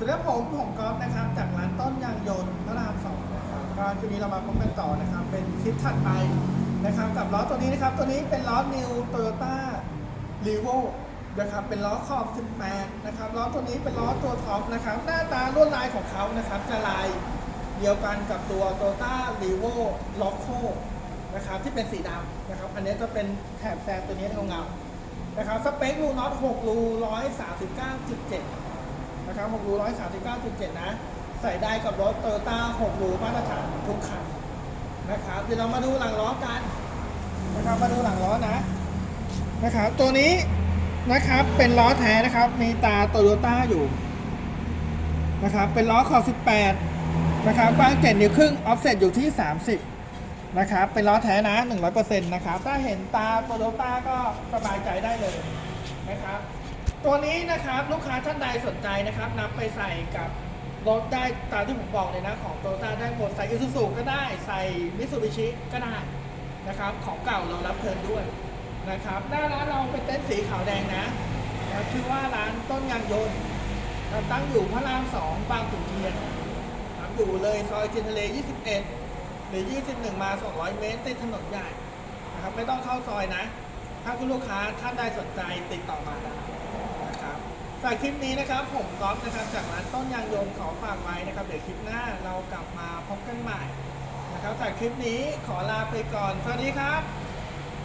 สวัสดีครับผมผมก๊อฟนะครับจากร้านต้นยางยนต์พระรามสองนะครับก็คืนนี้เรามาพบกันต่อนะครับ เป็นคลิปถัดไปนะครับกับล้อตัวนี้นะครับ ตัวนี้เป็นล้อ New Toyota r e v o นะครับเป็นล้อขอบ 18 นะครับล้อตัวนี้เป็นล้อตัวท็อปนะครับ หน้าตาลวดลายของเขานะครับจะลายเดียวกันกับตัว Toyota r e v o Loco นะครับที่เป็นสีดำนะครับ อันนี้จะเป็นแถบแซงตัวนี้เงาๆนะครับสเปครูน็อต6รู139.7 นะครับ6รู139.7 นะ ใส่ได้กับรถโตโยต้า6รูมาตรฐานทุกคันนะครับเดี๋ยวเรามาดูหลังล้อกันนะครับมาดูหลังล้อนะนะครับตัวนี้นะครับเป็นล้อแท้นะครับมีตาโตโยต้าอยู่นะครับเป็นล้อขอบ 18 นะครับกว้าง7นิ้วครึ่งออฟเซ็ตอยู่ที่ 30 นะครับ เป็นล้อแท้นะ 100%นะครับ ถ้าเห็นตาโตโยต้าก็สบายใจได้เลยนะครับ ตัวนี้นะครับลูกค้าท่านใดสนใจนะครับนำไปใส่กับรถได้ตามที่ผมบอกเลยนะ ของโตโยต้าได้หมดใส่ i ู u ูก็ได้ใส่มิ t ซูบิชิก็ได้นะครับ ของเก่าเรารับเทิร์นด้วยนะครับหน้าร้านเราเป็นเต็นท์สีขาวแดงนะนะชื่อว่าร้านต้นยางยนต์นตั้งอยู่พระรามสองบางขุนเทียนนะครับอยู่เลยซอยจินทะเล 21 หรือ 21 มา 200 เมตรติดถนนใหญ่นะครับไม่ต้องเข้าซอยนะ ถ้าคุณลูกค้าท่านใดสนใจติดต่อมา ได้นะครับสำหรับคลิปนี้นะครับ ผมก๊อฟนะครับ จากร้านต้นยางยนต์ขอฝากไว้นะครับ เดี๋ยวคลิปหน้าเรากลับมาพบกันใหม่นะครับสำหรับคลิปนี้ขอลาไปก่อน สวัสดีครับ